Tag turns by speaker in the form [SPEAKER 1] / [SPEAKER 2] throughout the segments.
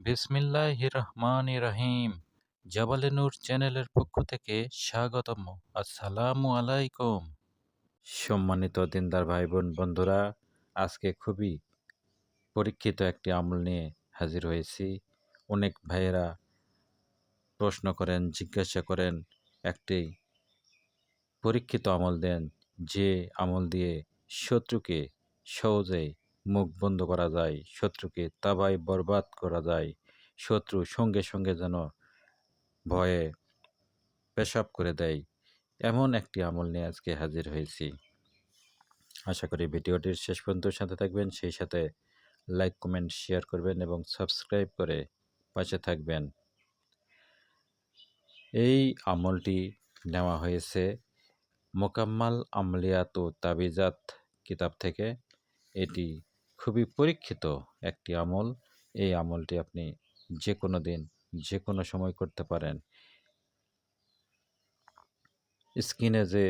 [SPEAKER 1] বিসমিল্লাহ রহমান রহিম জাবালে নূর চ্যানেলের পক্ষ থেকে স্বাগতম। আসসালামু আলাইকুম। সম্মানিত দিনদার ভাই বোন বন্ধুরা, আজকে খুবই পরীক্ষিত একটি আমল নিয়ে হাজির হয়েছি। অনেক ভাইয়েরা প্রশ্ন করেন, জিজ্ঞাসা করেন, একটি পরীক্ষিত আমল দেন যে আমল দিয়ে শত্রুকে সহজেই মুখ বন্ধ করা যায়, শত্রুকে তাবাই বরবাদ করা যায়, শত্রু সঙ্গে সঙ্গে যেন ভয়ে পেশাব করে দেয়, এমন একটি আমল নিয়ে আজকে হাজির হয়েছি। আশা করি ভিডিওটির শেষ পর্যন্ত সাথে থাকবেন, সেই সাথে লাইক, কমেন্ট, শেয়ার করবেন এবং সাবস্ক্রাইব করে পাশে থাকবেন। এই আমলটি নেওয়া হয়েছে মোকাম্মাল আমলিয়াত তাবিজাত কিতাব থেকে। এটি খুবই পরীক্ষিত একটি আমল। এই আমলটি আপনি যে কোনো দিন যে কোনো সময় করতে পারেন। স্ক্রিনে যে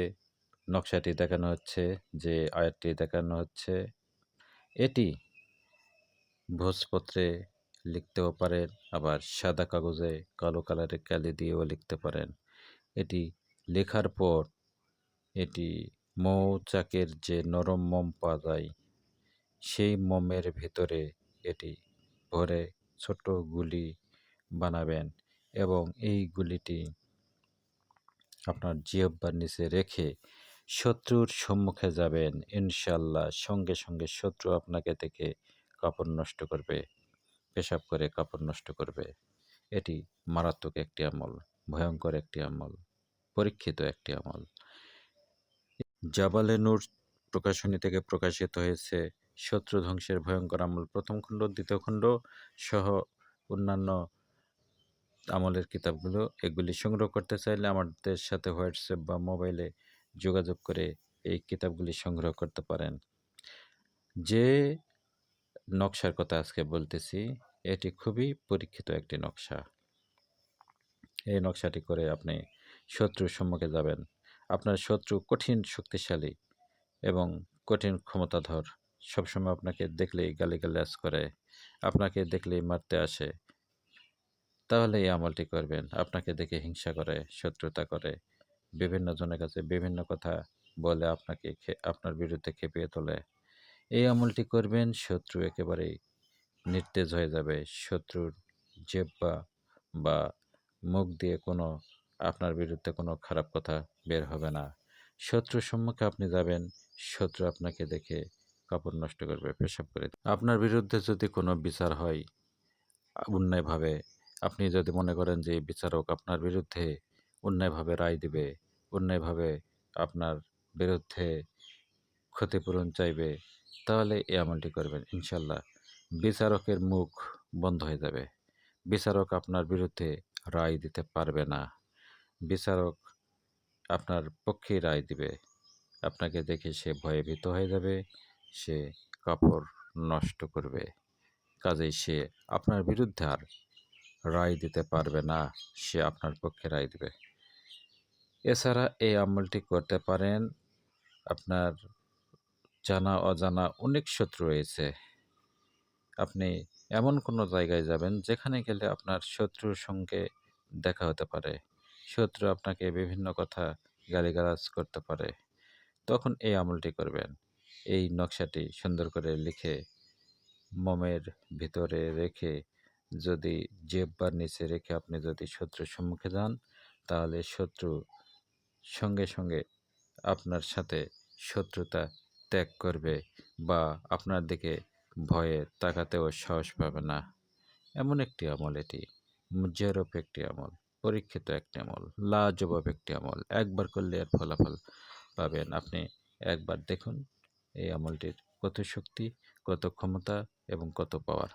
[SPEAKER 1] নকশাটি দেখানো হচ্ছে, যে আয়াতটি দেখানো হচ্ছে, এটি ভোজপত্রে লিখতেও পারেন, আবার সাদা কাগজে কালো কালারের ক্যালি দিয়েও লিখতে পারেন। এটি লেখার পর, এটি মৌচাকের যে নরম মোম পাওয়া যায় সেই মোমের ভেতরে এটি ভরে ছোট গুলি বানাবেন এবং এই গুলিটি আপনার জিহ্বার নিচে রেখে শত্রুর সম্মুখে যাবেন। ইনশাল্লাহ সঙ্গে সঙ্গে শত্রু আপনাকে দেখে কাপড় নষ্ট করবে, পেশাব করে কাপড় নষ্ট করবে। এটি মারাত্মক একটি আমল, ভয়ঙ্কর একটি আমল, পরীক্ষিত একটি আমল। জাবালে নূর প্রকাশনী থেকে প্রকাশিত হয়েছে শত্রু ধ্বংসের ভয়ঙ্কর আমল, প্রথম খণ্ড, দ্বিতীয় খণ্ড সহ অন্যান্য আমলের কিতাবগুলো, এগুলি সংগ্রহ করতে চাইলে আমাদের সাথে হোয়াটসঅ্যাপ বা মোবাইলে যোগাযোগ করে এই কিতাবগুলি সংগ্রহ করতে পারেন। যে নকশার কথা আজকে বলতেছি, এটি খুবই পরীক্ষিত একটি নকশা। এই নকশাটি করে আপনি শত্রুর সম্মুখে যাবেন। আপনার শত্রু কঠিন শক্তিশালী এবং কঠিন ক্ষমতাধর। সবসময় আপনাকে দেখলেই গালিগালাজ করে, আপনাকে দেখলেই মারতে আসে। তাহলে এই আমলটি করবেন। আপনাকে দেখে হিংসা করে, শত্রুতা করে। বিভিন্ন জনের কাছে বিভিন্ন কথা বলে আপনাকে আপনার বিরুদ্ধে খেপিয়ে তোলে। এই আমলটি করবেন, শত্রু একেবারেই নির্তেজ হয়ে যাবে। শত্রুর জেব্বা বা মুখ দিয়ে কোনো, আপনার বিরুদ্ধে কোনো খারাপ কথা বের হবে না। শত্রুর সম্মুখে আপনি যাবেন, শত্রু আপনাকে দেখে কাপড় নষ্ট করবে, পেশাব করে। আপনার বিরুদ্ধে যদি কোনো বিচার হয়, অন্যায়ভাবে, আপনি যদি মনে করেন যে বিচারক আপনার বিরুদ্ধে অন্যায়ভাবে রায় দিবে, অন্যায়ভাবে আপনার বিরুদ্ধে ক্ষতিপূরণ চাইবে, তাহলে এই আমলটি করবেন, ইনশাল্লাহ। বিচারকের মুখ বন্ধ হয়ে যাবে। বিচারক আপনার বিরুদ্ধে রায় দিতে পারবে না। বিচারক আপনার পক্ষে রায় দিবে। আপনাকে দেখে সে ভয়ভীত হয়ে যাবে। সে কাপড় নষ্ট করবে। কাজেই সে আপনার বিরুদ্ধে আর রায় দিতে পারবে না, সে আপনার পক্ষে রায় দেবে। এছাড়া এই আমলটি করতে পারেন, আপনার জানা অজানা অনেক শত্রু রয়েছে। আপনি এমন কোনো জায়গায় যাবেন, যেখানে গেলে আপনার শত্রুর সঙ্গে দেখা হতে পারে। শত্রু আপনাকে বিভিন্ন কথা গালিগালাজ করতে পারে। তখন এই আমলটি করবেন। এই নকশাটি সুন্দর করে লিখে মোমের ভিতরে রেখে যদি জেব্বার নিচে রেখে আপনি যদি শত্রুর সম্মুখে যান, তাহলে শত্রু সঙ্গে সঙ্গে আপনার সাথে শত্রুতা ত্যাগ করবে বা আপনার দিকে ভয়ে তাকাতেও সাহস পাবে না। এমন একটি আমল এটি। মুজারফ একটি আমল, পরীক্ষিত একটি আমল, লাজবাব একটি আমল। একবার করলে এর ফলাফল পাবেন। আপনি একবার দেখুন। এই আমলটির কত শক্তি কত ক্ষমতা এবং কত পাওয়ার